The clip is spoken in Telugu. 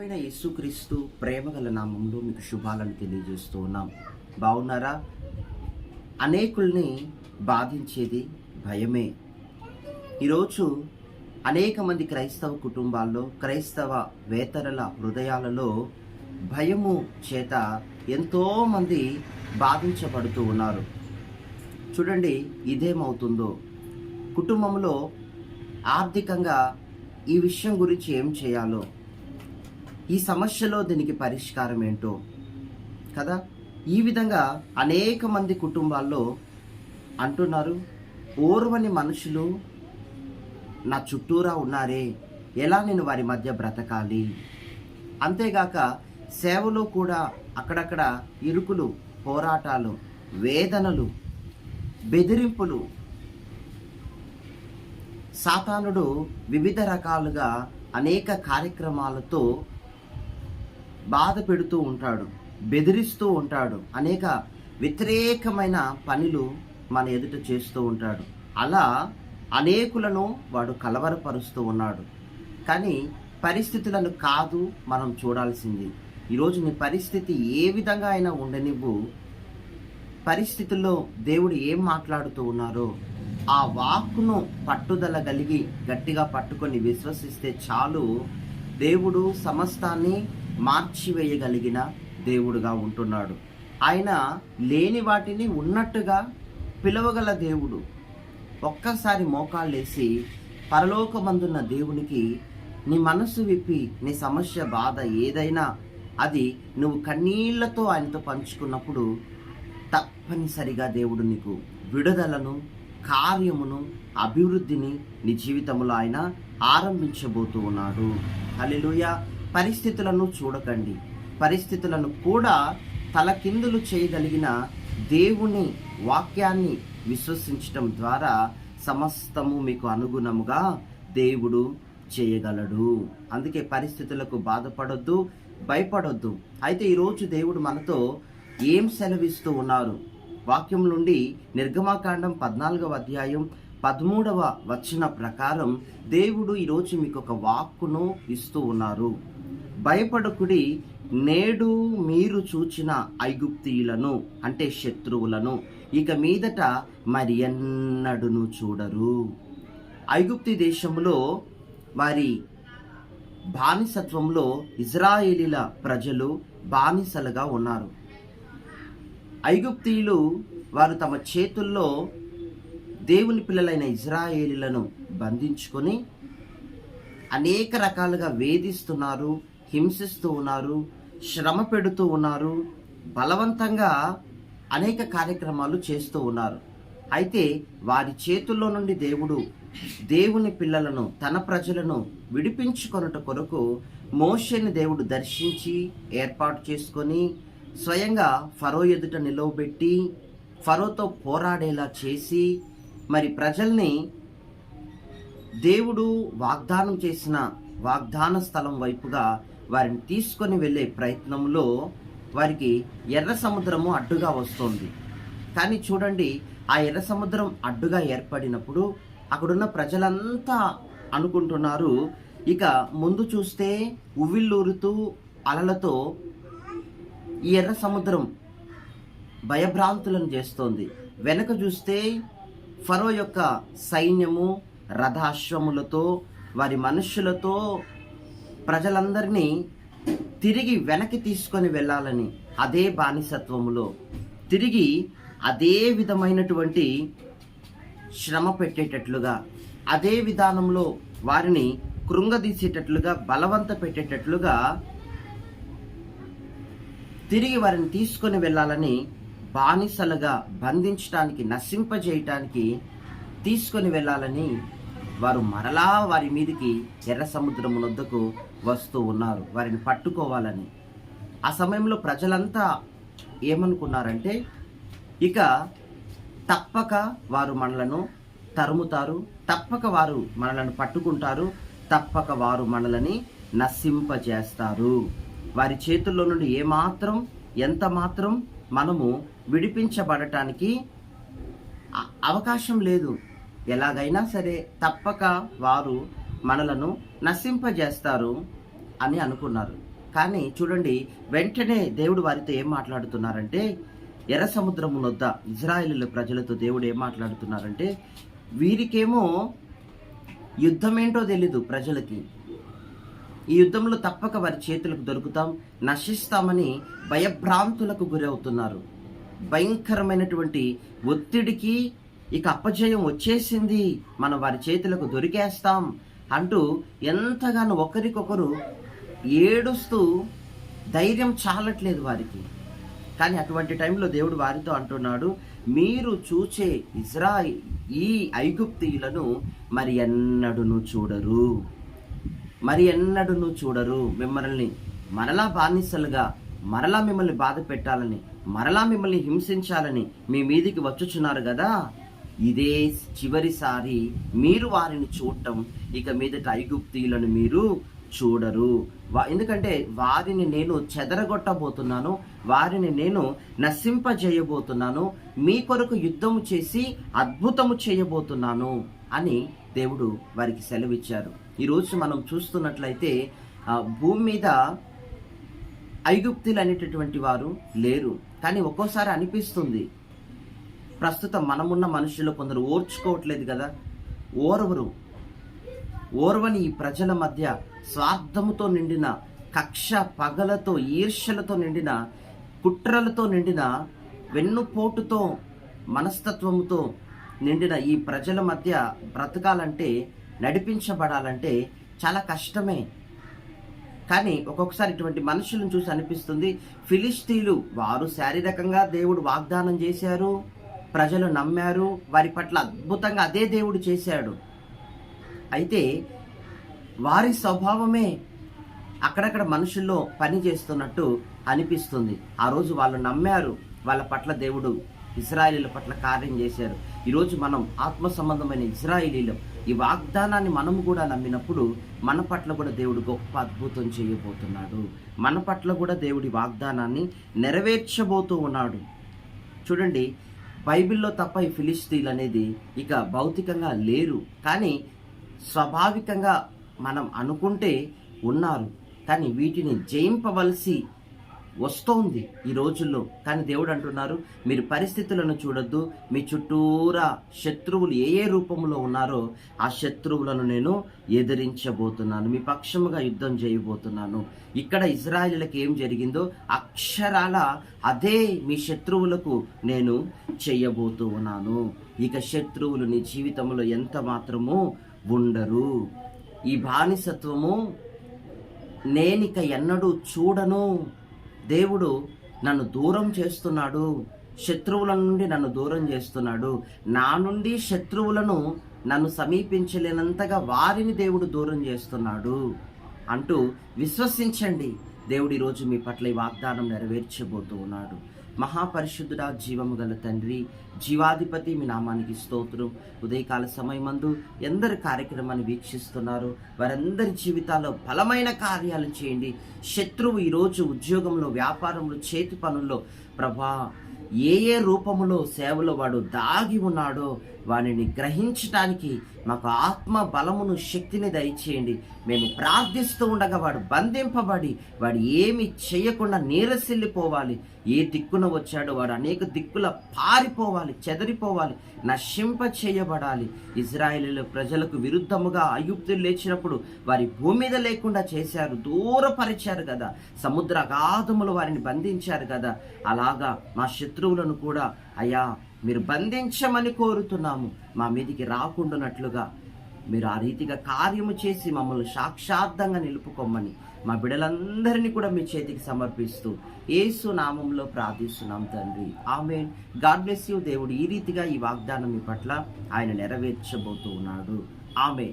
అయిన యేసుక్రీస్తు ప్రేమగల నామంలో మీకు శుభాలను తెలియజేస్తూ ఉన్నాం. బాగున్నారా అనేకుల్ని బాధించేది భయమే. ఈరోజు అనేక మంది క్రైస్తవ కుటుంబాల్లో క్రైస్తవ వేతరుల హృదయాలలో భయము చేత ఎంతోమంది బాధించబడుతూ ఉన్నారు. చూడండి ఇదేమవుతుందో? కుటుంబంలో ఆర్థికంగా ఈ విషయం గురించి ఏం చేయాలో? ఈ సమస్యలో దీనికి పరిష్కారం ఏంటో? కదా? ఈ విధంగా అనేక మంది కుటుంబాల్లో అంటున్నారు ఓర్వని మనుషులు నా చుట్టూరా ఉన్నారే ఎలా నేను వారి మధ్య బ్రతకాలి? అంతేగాక సేవలో కూడా అక్కడక్కడ ఇరుకులు పోరాటాలు వేదనలు బెదిరింపులు. సాతానుడు వివిధ రకాలుగా అనేక కార్యక్రమాలతో బాధ పెడుతూ ఉంటాడు బెదిరిస్తూ ఉంటాడు అనేక వ్యతిరేకమైన పనులు మన ఎదుట చేస్తూ ఉంటాడు. అలా అనేకులను వాడు కలవరపరుస్తూ ఉన్నాడు. కానీ పరిస్థితులను కాదు మనం చూడాల్సింది. ఈరోజు నీ పరిస్థితి ఏ విధంగా అయినా ఉండనివ్వు. పరిస్థితుల్లో దేవుడు ఏం మాట్లాడుతూ ఉన్నారో ఆ వాక్కును పట్టుదల కలిగి గట్టిగా పట్టుకొని విశ్వసిస్తే చాలు. దేవుడు సమస్తాన్ని మార్చివేయగలిగిన దేవుడుగా ఉంటున్నాడు. ఆయన లేని వాటిని ఉన్నట్టుగా పిలవగల దేవుడు. ఒక్కసారి మోకాళ్ళేసి పరలోకమందున్న దేవునికి నీ మనస్సు విప్పి నీ సమస్య బాధ ఏదైనా అది నువ్వు కన్నీళ్ళతో ఆయనతో పంచుకున్నప్పుడు తప్పనిసరిగా దేవుడు నీకు విడుదలను కార్యమును అభివృద్ధిని నీ జీవితంలో ఆయన ఆరంభించబోతూ ఉన్నాడు. హల్లెలూయ. పరిస్థితులను చూడకండి. పరిస్థితులను కూడా తలకిందులు చేయగలిగిన దేవుని వాక్యాన్ని విశ్వసించటం ద్వారా సమస్తము మీకు అనుగుణముగా దేవుడు చేయగలడు. అందుకే పరిస్థితులకు బాధపడొద్దు భయపడొద్దు. అయితే ఈరోజు దేవుడు మనతో ఏం సెలవిస్తూ ఉన్నారు? వాక్యం నుండి నిర్గమాకాండం పద్నాలుగవ అధ్యాయం పదమూడవ వచ్చిన ప్రకారం దేవుడు ఈరోజు మీకు ఒక వాక్కును ఇస్తూ ఉన్నారు. భయపడకుడి నేడు మీరు చూచిన ఐగుప్తీయులను అంటే శత్రువులను. ఇక మీదట మరి ఎన్నడును చూడరు. ఐగుప్తి దేశంలో వారి బానిసత్వంలో ఇజ్రాయేలీల ప్రజలు బానిసలుగా ఉన్నారు. ఐగుప్తీయులు వారు తమ చేతుల్లో దేవుని పిల్లలైన ఇజ్రాయేలీలను బంధించుకొని అనేక రకాలుగా వేధిస్తున్నారు హింసిస్తూ ఉన్నారు శ్రమ పెడుతూ ఉన్నారు బలవంతంగా అనేక కార్యక్రమాలు చేస్తూ ఉన్నారు. అయితే వారి చేతుల్లో నుండి దేవుడు దేవుని పిల్లలను తన ప్రజలను విడిపించుకొనుట కొరకు మోషని దేవుడు దర్శించి ఏర్పాటు చేసుకొని స్వయంగా ఫరో ఎదుట నిలవబెట్టి ఫరోతో పోరాడేలా చేసి మరి ప్రజల్ని దేవుడు వాగ్దానం చేసిన వాగ్దాన స్థలం వైపుగా వారిని తీసుకొని వెళ్ళే ప్రయత్నంలో వారికి ఎర్ర సముద్రము అడ్డుగా వస్తుంది. కానీ చూడండి ఆ ఎర్ర సముద్రం అడ్డుగా ఏర్పడినప్పుడు అక్కడున్న ప్రజలంతా అనుకుంటున్నారు ఇక ముందు చూస్తే ఉవ్విల్లూరుతూ అలలతో ఈ ఎర్ర సముద్రం భయభ్రాంతులను చేస్తోంది. వెనక చూస్తే ఫరో యొక్క సైన్యము రథాశ్వములతో వారి మనుష్యులతో ప్రజలందరినీ తిరిగి వెనక్కి తీసుకొని వెళ్ళాలని అదే బానిసత్వములో తిరిగి అదే విధమైనటువంటి శ్రమ పెట్టేటట్లుగా అదే విధానంలో వారిని కృంగదీసేటట్లుగా బలవంత పెట్టేటట్లుగా తిరిగి వారిని తీసుకొని వెళ్ళాలని బానిసలుగా బంధించడానికి నశింపజేయటానికి తీసుకొని వెళ్ళాలని వారు మరలా వారి మీదికి ఎర్ర సముద్రం వద్దకు వస్తూ ఉన్నారు వారిని పట్టుకోవాలని. ఆ సమయంలో ప్రజలంతా ఏమనుకున్నారంటే ఇక తప్పక వారు మనలను తరుముతారు తప్పక వారు మనలను పట్టుకుంటారు తప్పక వారు మనలని నశింపజేస్తారు. వారి చేతుల్లో నుండి ఏమాత్రం ఎంత మాత్రం మనము విడిపించబడటానికి అవకాశం లేదు. ఎలాగైనా సరే తప్పక వారు మనలను నశింపజేస్తారు. అని అనుకున్నారు. కానీ చూడండి వెంటనే దేవుడు వారితో ఏం మాట్లాడుతున్నారంటే ఎర్ర సముద్రం వద్ద ఇజ్రాయేల్ ప్రజలతో దేవుడు ఏం మాట్లాడుతున్నారంటే వీరికేమో యుద్ధం ఏంటో తెలీదు ప్రజలకి. ఈ యుద్ధంలో తప్పక వారి చేతులకు దొరుకుతాం నశిస్తామని భయభ్రాంతులకు గురవుతున్నారు. భయంకరమైనటువంటి ఒత్తిడికి ఇక అపజయం వచ్చేసింది. మనం వారి చేతులకు దొరికేస్తాం అంటూ ఎంతగానో ఒకరికొకరు ఏడుస్తూ ధైర్యం చాలట్లేదు వారికి. కానీ అటువంటి టైంలో దేవుడు వారితో అంటున్నాడు మీరు చూచే ఇజ్రాయి ఈ ఐగుప్తీయులను మరి ఎన్నడును చూడరు. మరి ఎన్నడును చూడరు. మిమ్మల్ని మరలా బానిసలుగా మరలా మిమ్మల్ని బాధ పెట్టాలని మరలా మిమ్మల్ని హింసించాలని మీ మీదికి వచ్చుచున్నారు కదా ఇదే చివరిసారి మీరు వారిని చూడటం ఇక మీదట ఐగుప్తీయులను మీరు చూడరు. వా- ఎందుకంటే వారిని నేను చెదరగొట్టబోతున్నాను వారిని నేను నశింపజేయబోతున్నాను మీ కొరకు యుద్ధము చేసి అద్భుతము చేయబోతున్నాను అని దేవుడు వారికి సెలవిచ్చారు. ఈరోజు మనం చూస్తున్నట్లయితే భూమి మీద ఐగుప్తులు అనేటటువంటి వారు లేరు. కానీ ఒక్కోసారి అనిపిస్తుంది ప్రస్తుతం మనమున్న మనుషులు కొందరు ఓర్చుకోవట్లేదు కదా. ఓరవరు. ఓర్వని ఈ ప్రజల మధ్య స్వార్థముతో నిండిన కక్ష పగలతో ఈర్ష్యలతో నిండిన కుట్రలతో నిండిన వెన్నుపోటుతో మనస్తత్వముతో నిండిన ఈ ప్రజల మధ్య బ్రతకాలంటే నడిపించబడాలంటే చాలా కష్టమే. కానీ ఒక్కొక్కసారి ఇటువంటి మనుషులను చూసి అనిపిస్తుంది ఫిలిస్తీన్లు వారు శారీరకంగా దేవుడు వాగ్దానం చేశారు ప్రజలు నమ్మారు వారి పట్ల అద్భుతంగా అదే దేవుడు చేశాడు. అయితే వారి స్వభావమే అక్కడక్కడ మనుషుల్లో పని చేస్తున్నట్టు అనిపిస్తుంది. ఆ రోజు వాళ్ళు నమ్మారు వాళ్ళ పట్ల దేవుడు ఇజ్రాయిలీల పట్ల కార్యం చేశారు. ఈరోజు మనం ఆత్మ సంబంధమైన ఇజ్రాయిలీలు ఈ వాగ్దానాన్ని మనము కూడా నమ్మినప్పుడు మన పట్ల కూడా దేవుడు గొప్ప అద్భుతం చేయబోతున్నాడు. మన పట్ల కూడా దేవుడి వాగ్దానాన్ని నెరవేర్చబోతూ ఉన్నాడు. చూడండి బైబిల్లో తప్ప ఈ ఫిలిస్తీన్లు అనేది ఇక భౌతికంగా లేరు. కానీ స్వాభావికంగా మనం అనుకుంటే ఉన్నారు. కానీ వీటిని జయింపవలసి వస్తోంది ఈ రోజుల్లో. కానీ దేవుడు అంటున్నారు మీరు పరిస్థితులను చూడొద్దు. మీ చుట్టూరా శత్రువులు ఏ ఏ రూపంలో ఉన్నారో ఆ శత్రువులను నేను ఎదిరించబోతున్నాను. మీ పక్షముగా యుద్ధం చేయబోతున్నాను. ఇక్కడ ఇజ్రాయిలకు ఏం జరిగిందో అక్షరాల అదే మీ శత్రువులకు నేను చేయబోతూ ఉన్నాను ఇక శత్రువులు నీ జీవితంలో ఎంత మాత్రము ఉండరు. ఈ బానిసత్వము నేనిక ఎన్నడూ చూడను. దేవుడు నన్ను దూరం చేస్తున్నాడు. శత్రువుల నుండి నన్ను దూరం చేస్తున్నాడు. నా నుండి శత్రువులను నన్ను సమీపించలేనంతగా వారిని దేవుడు దూరం చేస్తున్నాడు అంటూ విశ్వసించండి. దేవుడు ఈరోజు మీ పట్ల ఈ వాగ్దానం నెరవేర్చబోతూ ఉన్నాడు. మహాపరిశుద్ధుడా జీవము గల తండ్రి జీవాధిపతి మీ నామానికి స్తోత్రం. ఉదయకాల సమయమందు ఎందరు కార్యక్రమాన్ని వీక్షిస్తున్నారు. వారందరి జీవితాల్లో బలమైన కార్యాలు చేయండి. శత్రువు ఈరోజు ఉద్యోగంలో వ్యాపారంలో చేతి పనుల్లో ప్రభా ఏ ఏ రూపములో సేవలో వాడు దాగి ఉన్నాడో వానిని గ్రహించటానికి మాకు ఆత్మ బలమును శక్తిని దయచేయండి. మేము ప్రార్థిస్తూ ఉండగా వాడు బంధింపబడి వాడు ఏమి చేయకుండా నీరసిల్లిపోవాలి. ఏ దిక్కున వచ్చాడో వాడు అనేక దిక్కుల పారిపోవాలి చెదరిపోవాలి నశింప చేయబడాలి. ఇజ్రాయేలీల ప్రజలకు విరుద్ధముగా అయుక్తులు లేచినప్పుడు వారి భూమి మీద లేకుండా చేశారు దూరపరిచారు కదా. సముద్ర అగాధములు వారిని బంధించారు కదా. అలా బాగా మా శత్రువులను కూడా అయ్యా మీరు బంధించమని కోరుతున్నాము. మా మీదికి రాకుండానట్లుగా మీరు ఆ రీతిగా కార్యము చేసి మమ్మల్ని సాక్షార్థంగా నిలుపుకోమని మా బిడ్డలందరినీ కూడా మీ చేతికి సమర్పిస్తూ ఏసు నామంలో ప్రార్థిస్తున్నాం తండ్రి. ఆమె గాడ్ బ్లెస్ యూ. దేవుడు ఈ రీతిగా ఈ వాగ్దానం మీ పట్ల ఆయన నెరవేర్చబోతూ ఉన్నాడు. ఆమె